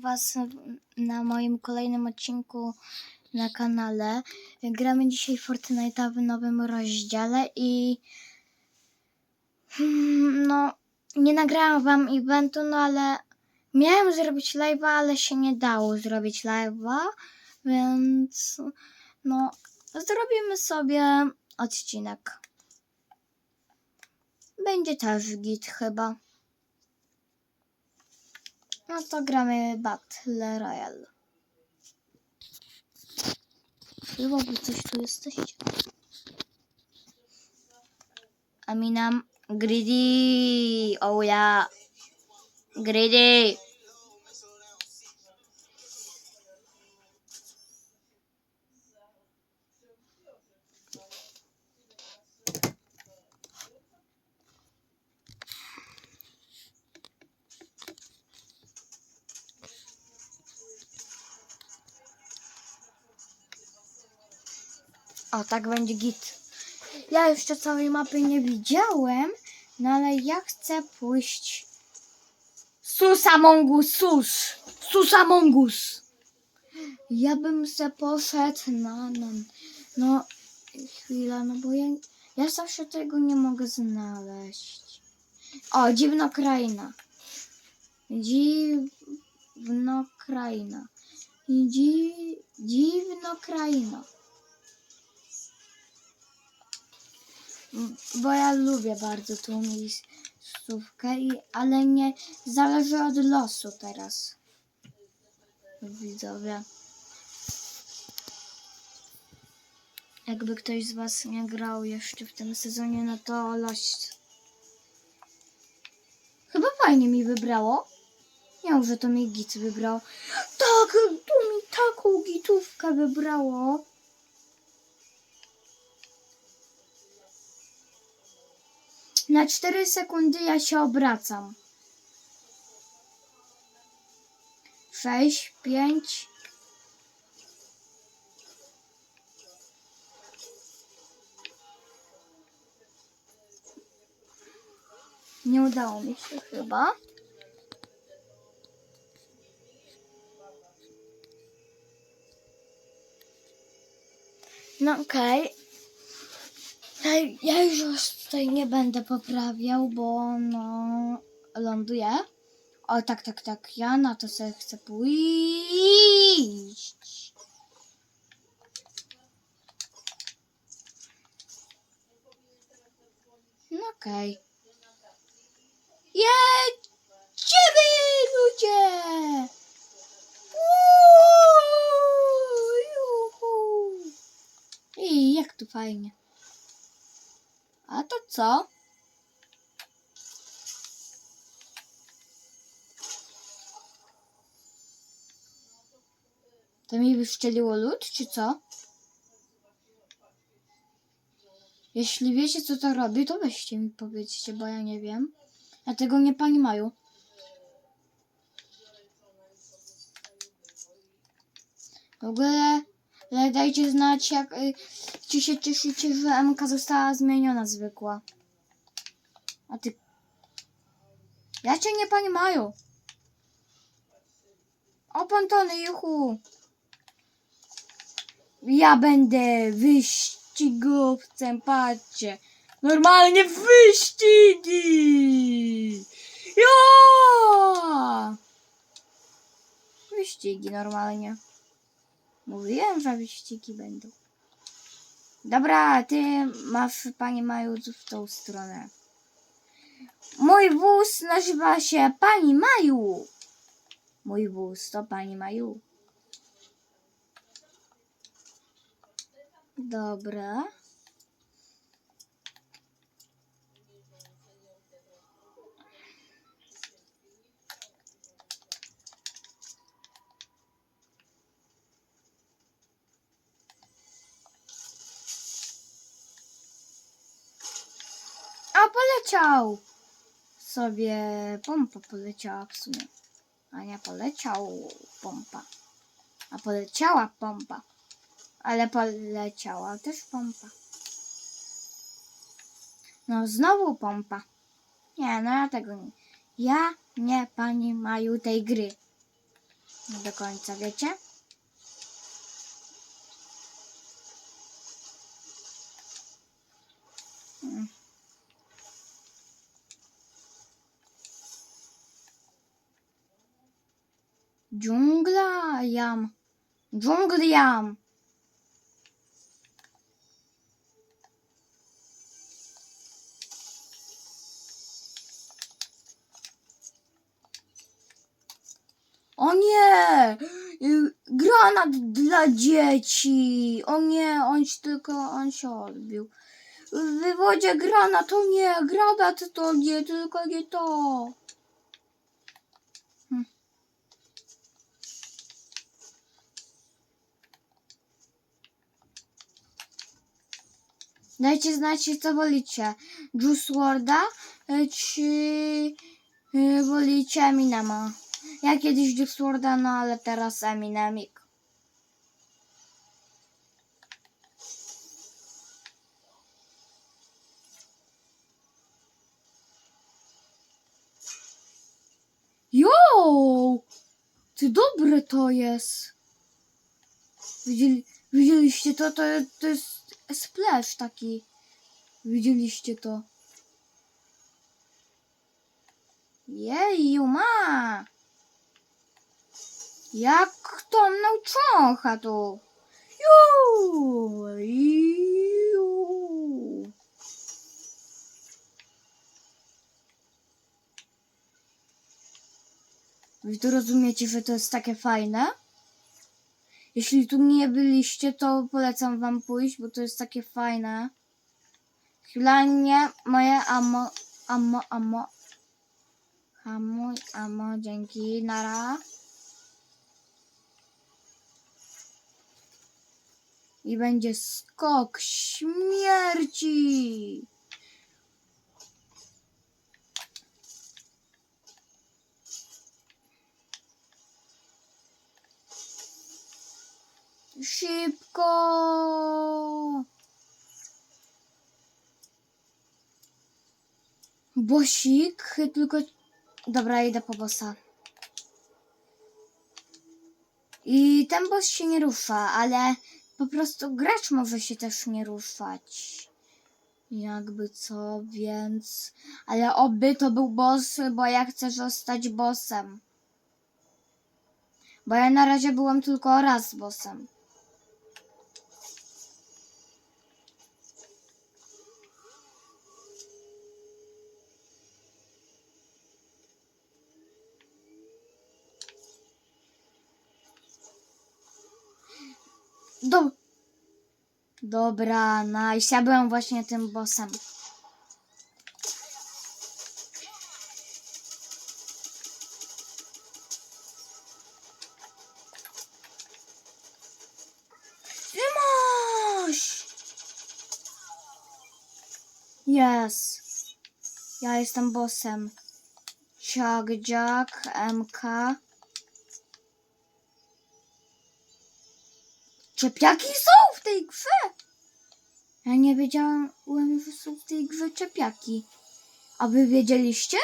Was na moim kolejnym odcinku na kanale. Gramy dzisiaj Fortnite'a w nowym rozdziale i hmm, no nie nagrałam Wam eventu, no ale miałem zrobić live'a, ale się nie dało zrobić live'a, więc no zrobimy sobie odcinek. Będzie też git chyba. No to gramy Battle Royale. Wy coś tu jesteście. Aminam Greedy. Oh yeah. Greedy. O, tak będzie git. Ja jeszcze całej mapy nie widziałem, no ale ja chcę pójść. Sus Amongus, sus! Sus Amongus! Ja bym se poszedł na, na, no, chwila, no bo ja, ja zawsze tego nie mogę znaleźć. O, dziwna kraina. Dziwna kraina. Dzi, dziwna kraina. Bo ja lubię bardzo tą miejscówkę, i, ale nie zależy od losu teraz. Widzowie. Jakby ktoś z Was nie grał jeszcze w tym sezonie, no to los. Chyba fajnie mi wybrało. Nie mów, że to mi git wybrał. Tak, tu mi taką gitówkę wybrało. Na 4 sekundy ja się obracam. 6, 5. Nie udało mi się chyba. No okej. Ej, Ja już tutaj nie będę poprawiał, bo no ląduję. O tak, tak, tak. Ja na to sobie chcę pójść. No okej. Jedziemy ludzie! Uuu. I jak tu fajnie. A to co? To mi wyszczeliło lód, czy co? Jeśli wiecie, co to robi, to weźcie mi powiedzcie, bo ja nie wiem. Ja tego nie pani mają. W ogóle dajcie znać, jak y, czy się cieszycie, że MK została zmieniona zwykła. A ty... Ja cię nie pani mają. O, pontony, juchu. Ja będę wyścigowcem, patrzcie. Normalnie wyścigi! Ja! Wyścigi normalnie. Mówiłem, że wyścigi będą. Dobra, ty masz, panie Maju, w tą stronę. Mój wóz nazywa się Pani Maju. Mój wóz to Pani Maju. Dobra. A poleciał! Sobie pompa poleciała w sumie. A nie poleciał pompa. A poleciała pompa. Ale poleciała też pompa. No znowu pompa. Nie, no ja tego nie. Ja nie pani Maju tej gry. Nie do końca, wiecie? Dżungla jam. Dżungli jam. O nie! Y, Granat dla dzieci! O nie, on się tylko, on się odbił. W wywodzie granat, o nie, granat to nie, tylko nie to. Dajcie znać, co wolicie. Juice Worda y, czy y, wolicie Eminema? Ja kiedyś Juice Worda, no ale teraz Eminemik. Jo! Ty dobre to jest. Widzieli, widzieliście to? to? To jest splash taki. Widzieliście to? Jeju, ma! Jak to czącha tu? Ju! Ju! Wy to rozumiecie, że to jest takie fajne? Jeśli tu nie byliście, to polecam wam pójść, bo to jest takie fajne. Chwila nie, moje amo, amo, amo. Hamuj, amo, dzięki, nara. I będzie skok śmierci. Szybko! Bosik, tylko... Dobra, idę po bossa. I ten boss się nie rusza, ale po prostu gracz może się też nie ruszać. Jakby co, więc... Ale oby to był boss, bo ja chcę zostać bossem. Bo ja na razie byłem tylko raz bossem. Do... Dobra, nice. Ja byłem właśnie tym bossem. Masz! Yes. Ja jestem bossem. Chuck Jack, MK. Czepiaki są w tej grze! Ja nie wiedziałem, że są w tej grze czepiaki. A wy wiedzieliście?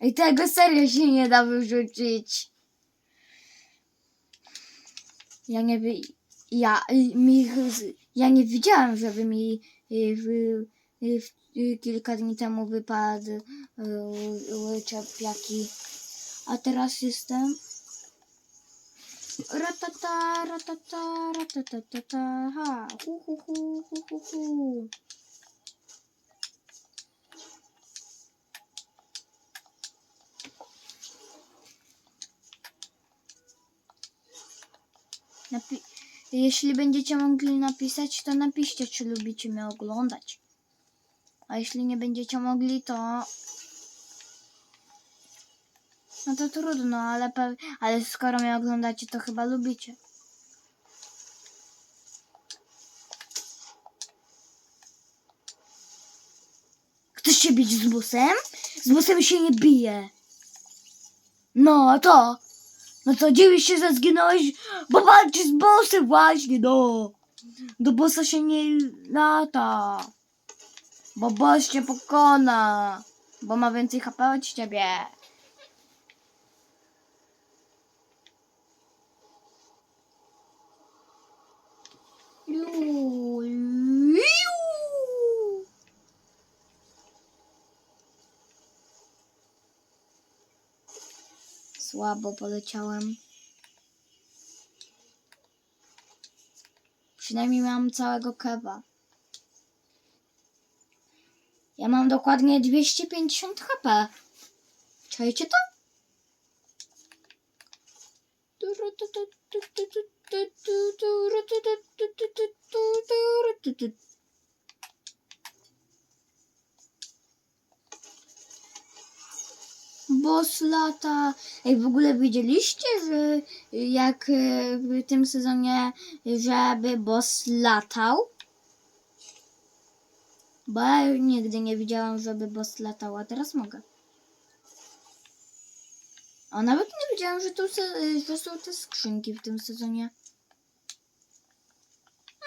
I tego serio się nie da wyrzucić. Ja nie wy... Ja, mi, ja nie widziałem, żeby mi y, w, y, w, y, kilka dni temu wypadł y, czepiaki. A teraz jestem. Ratata, ratata, ha, hu, hu, hu, hu, hu, hu. Napi- jeśli będziecie mogli napisać, to napiszcie, czy lubicie mnie oglądać. A jeśli nie będziecie mogli, to no to trudno, ale, ale skoro mnie oglądacie, to chyba lubicie. Chcesz się bić z busem? Z busem się nie bije. No, to? No to dziwisz się, że zginąłeś, bo walczysz z bossem właśnie, no. Do bossa się nie lata. Bo boss cię pokona. Bo ma więcej HP od ciebie. Słabo poleciałem. Przynajmniej mam całego kewa. Ja mam dokładnie 250 HP. Czajcie to? Boss lata. Ej, w ogóle widzieliście, że jak e, w tym sezonie, żeby boss latał? Bo ja nigdy nie widziałam, żeby boss latał, a teraz mogę. A nawet nie wiedziałam, że, tu, se- że są te skrzynki w tym sezonie.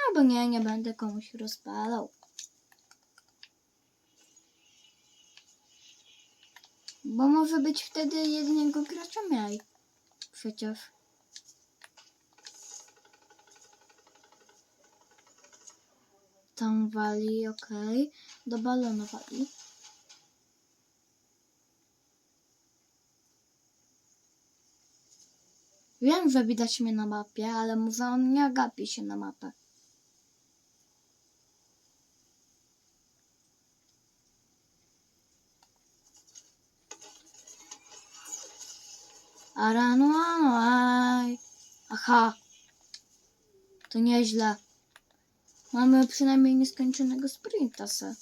Albo nie, nie będę komuś rozpalał. Bo może być wtedy jednego gracza mniej. Przecież. Tam wali, okej. Do balonu wali. Wiem, że widać mnie na mapie, ale on nie gapi się na mapę. Arano, ano, aj. Aha. To nieźle. Mamy przynajmniej nieskończonego sprinta se.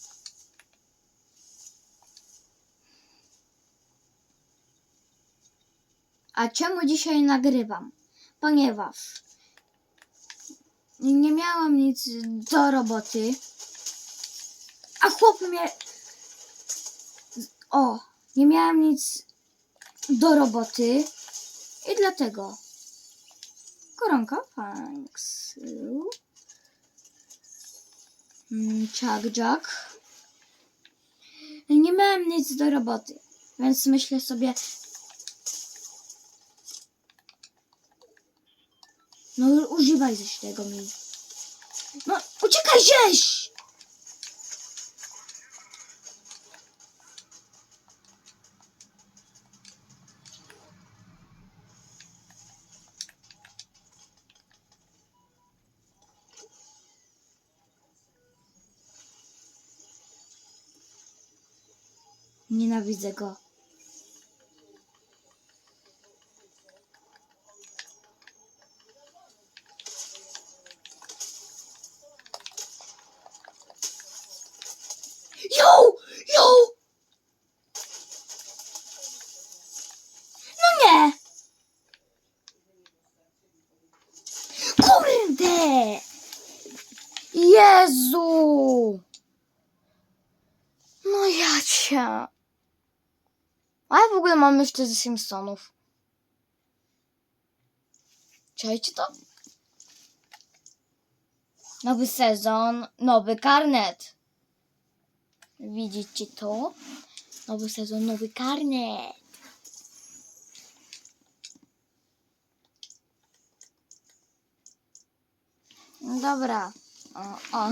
A czemu dzisiaj nagrywam? Ponieważ nie miałam nic do roboty. A chłop mnie... O, nie miałam nic do roboty i dlatego koronka, thanks. Mm, Chuck Jack. Nie miałem nic do roboty, więc myślę sobie, no używaj coś tego mi. No uciekaj gdzieś! Nienawidzę go. Yo! Yo! No nie! Kurde! Jezu! No ja cię. A ja w ogóle mam jeszcze ze Simpsonów. Czajcie to? Nowy sezon, nowy karnet. Widzicie to? Nowy sezon, nowy karnet. Dobra. O, o.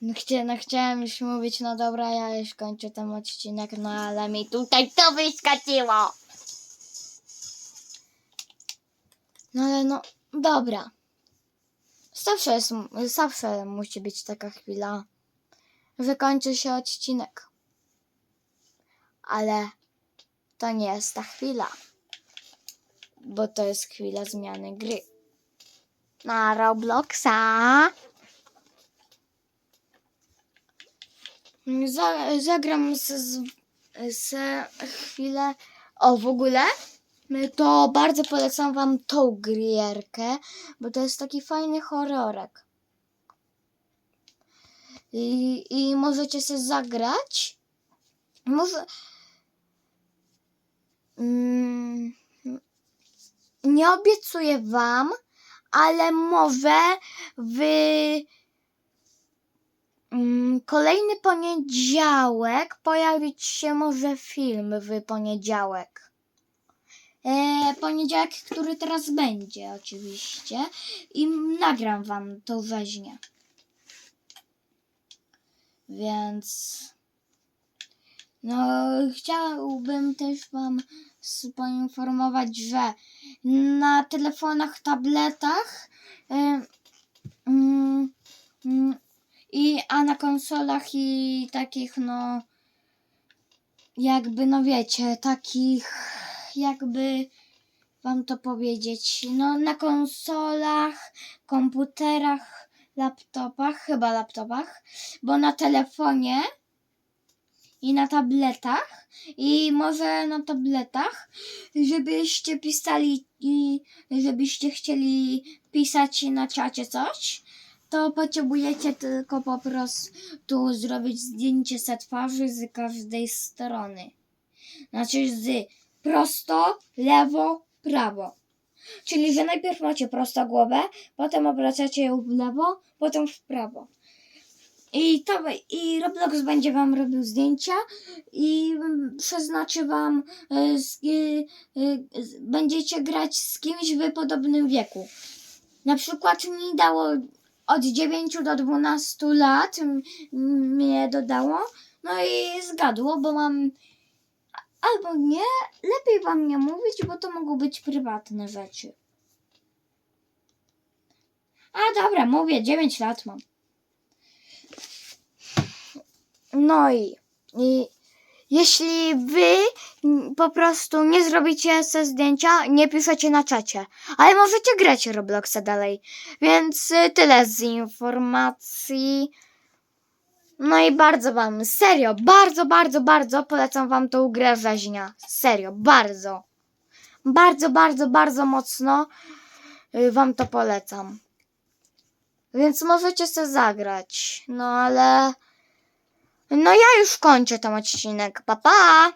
No, chcia, no chciałem już mówić, no dobra, ja już kończę ten odcinek, no ale mi tutaj to wyskakiło. No ale no, dobra. Zawsze, jest, zawsze musi być taka chwila, że kończy się odcinek. Ale to nie jest ta chwila, bo to jest chwila zmiany gry. Na Robloxa. Za, zagram z, z chwilę. O, w ogóle to bardzo polecam wam tą gierkę, bo to jest taki fajny horrorek. I, i możecie sobie zagrać. Może. Mm, nie obiecuję wam, ale może wy kolejny poniedziałek pojawić się może film w poniedziałek. E, poniedziałek, który teraz będzie oczywiście i nagram wam to weźmie. Więc no chciałbym też wam poinformować, że na telefonach, tabletach e, mm, mm, i a na konsolach i takich no jakby no wiecie, takich jakby wam to powiedzieć, no na konsolach, komputerach, laptopach, chyba laptopach, bo na telefonie i na tabletach i może na tabletach, żebyście pisali i żebyście chcieli pisać na czacie coś, to potrzebujecie tylko po prostu zrobić zdjęcie se twarzy z każdej strony. Znaczy z prosto, lewo, prawo. Czyli, że najpierw macie prosto głowę, potem obracacie ją w lewo, potem w prawo. I, to, I Roblox będzie wam robił zdjęcia i przeznaczy wam, y, z, y, y, z- będziecie grać z kimś w podobnym wieku. Na przykład mi dało od 9 do 12 lat, mnie dodało, no i zgadło, bo mam albo nie, lepiej wam nie mówić, bo to mogą być prywatne rzeczy. A dobra, mówię, 9 lat mam. No i, i jeśli wy po prostu nie zrobicie se zdjęcia, nie piszecie na czacie, ale możecie grać Robloxa dalej. Więc y, tyle z informacji. No i bardzo wam, serio, bardzo, bardzo, bardzo polecam wam tą grę rzeźnia. Serio, bardzo. Bardzo, bardzo, bardzo mocno y, wam to polecam. Więc możecie sobie zagrać. No ale... No ja już kończę ten odcinek. Pa, pa!